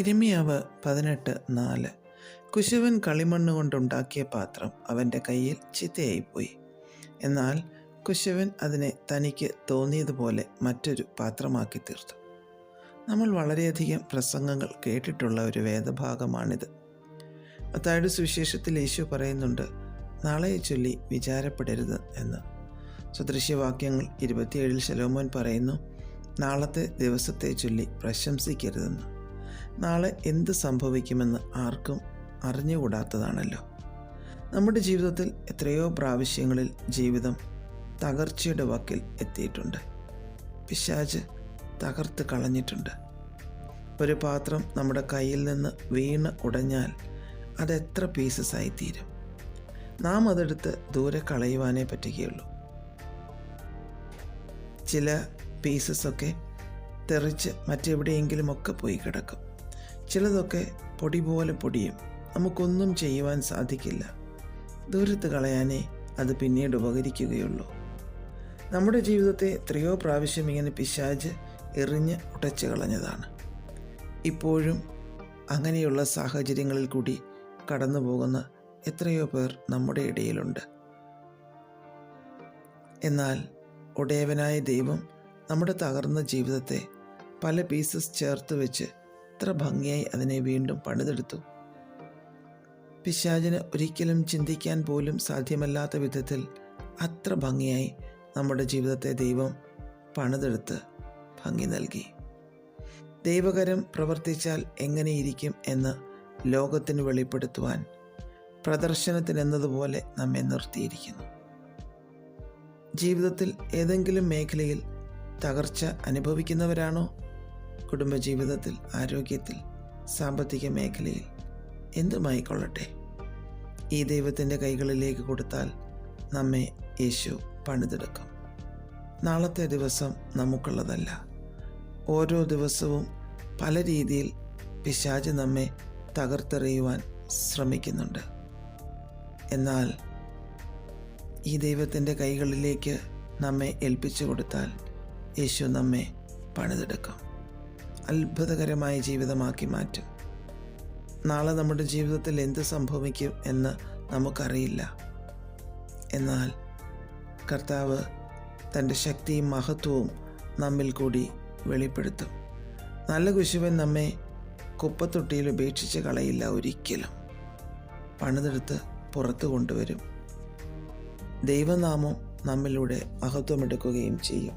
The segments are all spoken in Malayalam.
ഇരമിയാവ് പതിനെട്ട് നാല്. കുശുവൻ കളിമണ്ണ് കൊണ്ടുണ്ടാക്കിയ പാത്രം അവന്റെ കയ്യിൽ ചിത്തയായിപ്പോയി എന്നാൽ കുശുവൻ അതിനെ തനിക്ക് തോന്നിയതുപോലെ മറ്റൊരു പാത്രമാക്കി തീർത്തു. നമ്മൾ വളരെയധികം പ്രസംഗങ്ങൾ കേട്ടിട്ടുള്ള ഒരു വേദഭാഗമാണിത്. മത്തായുടെ സുവിശേഷത്തിൽ യേശു പറയുന്നുണ്ട് നാളെ ചൊല്ലി വിചാരപ്പെടരുത് എന്ന്. സദൃശ്യവാക്യങ്ങൾ ഇരുപത്തിയേഴിൽ ശലോമോൻ പറയുന്നു നാളത്തെ ദിവസത്തെ ചൊല്ലി പ്രശംസിക്കരുതെന്ന്. നാളെ എന്ത് സംഭവിക്കുമെന്ന് ആർക്കും അറിഞ്ഞുകൂടാത്തതാണല്ലോ. നമ്മുടെ ജീവിതത്തിൽ എത്രയോ പ്രാവശ്യങ്ങളിൽ ജീവിതം തകർച്ചയുടെ വക്കിൽ എത്തിയിട്ടുണ്ട്. പിശാജ് തകർത്ത് കളഞ്ഞിട്ടുണ്ട്. ഒരു പാത്രം നമ്മുടെ കയ്യിൽ നിന്ന് വീണ് ഉടഞ്ഞാൽ അതെത്ര പീസസ് ആയി തീരും. നാം അതെടുത്ത് ദൂരെ കളയുവാനേ പറ്റുകയുള്ളൂ. ചില പീസസൊക്കെ തെറിച്ച് മറ്റെവിടെയെങ്കിലുമൊക്കെ പോയി കിടക്കും. ചിലതൊക്കെ പൊടി പോലെ പൊടിയും. നമുക്കൊന്നും ചെയ്യുവാൻ സാധിക്കില്ല. ദൂരത്ത് കളയാനേ അത് പിന്നീട് ഉപകരിക്കുകയുള്ളൂ. നമ്മുടെ ജീവിതത്തെ എത്രയോ പ്രാവശ്യം ഇങ്ങനെ പിശാജ് എറിഞ്ഞ് ഉടച്ചു കളഞ്ഞതാണ്. ഇപ്പോഴും അങ്ങനെയുള്ള സാഹചര്യങ്ങളിൽ കൂടി കടന്നു പോകുന്ന എത്രയോ പേർ നമ്മുടെ ഇടയിലുണ്ട്. എന്നാൽ ഉടയവനായ ദൈവം നമ്മുടെ തകർന്ന ജീവിതത്തെ പല പീസസ് ചേർത്ത് വെച്ച് എത്ര ഭംഗിയായി അതിനെ വീണ്ടും പണിതെടുത്തു. പിശാചിന് ഒരിക്കലും ചിന്തിക്കാൻ പോലും സാധ്യമല്ലാത്ത വിധത്തിൽ അത്ര ഭംഗിയായി നമ്മുടെ ജീവിതത്തെ ദൈവം പണിതെടുത്ത് ഭംഗി നൽകി. ദൈവകരം പ്രവർത്തിച്ചാൽ എങ്ങനെയിരിക്കും എന്ന് ലോകത്തിന് വെളിപ്പെടുത്തുവാൻ പ്രദർശനത്തിനെന്നതുപോലെ നമ്മെ നിർത്തിയിരിക്കുന്നു. ജീവിതത്തിൽ ഏതെങ്കിലും മേഖലയിൽ തകർച്ച അനുഭവിക്കുന്നവരാണോ? കുടുംബജീവിതത്തിൽ ആരോഗ്യത്തിൽ സാമ്പത്തിക മേഖലയിൽ എന്തുമായിക്കൊള്ളട്ടെ? ഈ ദൈവത്തിന്റെ കൈകളിലേക്ക് കൊടുത്താൽ നമ്മെ യേശു പണിതെടുക്കും. നാളത്തെ ദിവസം നമുക്കുള്ളതല്ല. ഓരോ ദിവസവും പല രീതിയിൽ പിശാജ് നമ്മെ തകർത്തെറിയുവാൻ ശ്രമിക്കുന്നുണ്ട്. എന്നാൽ ഈ ദൈവത്തിന്റെ കൈകളിലേക്ക് നമ്മെ ഏൽപ്പിച്ചു കൊടുത്താൽ യേശു നമ്മെ പണിതെടുക്കും. അത്ഭുതകരമായ ജീവിതമാക്കി മാറ്റും. നാളെ നമ്മുടെ ജീവിതത്തിൽ എന്ത് സംഭവിക്കും എന്ന് നമുക്കറിയില്ല. എന്നാൽ കർത്താവ് തന്റെ ശക്തിയും മഹത്വവും നമ്മിൽ കൂടി വെളിപ്പെടുത്തും. നല്ല കുശുവൻ നമ്മെ കുപ്പത്തൊട്ടിയിൽ ഉപേക്ഷിച്ച് കളയില്ല ഒരിക്കലും. പണിതെടുത്ത് പുറത്തു കൊണ്ടുവരും. ദൈവനാമം നമ്മിലൂടെ മഹത്വമെടുക്കുകയും ചെയ്യും.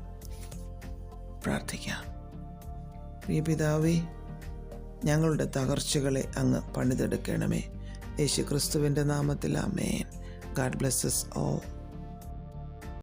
പ്രാർത്ഥിക്കാം. പ്രിയ പിതാവേ ഞങ്ങളുടെ തകർച്ചകളെ അങ്ങ് പണിതെടുക്കണമേ. യേശു ക്രിസ്തുവിന്റെ നാമത്തിൽ അമേൻ ഗാഡ് ബ്ലെസ്സസ് ഓൾ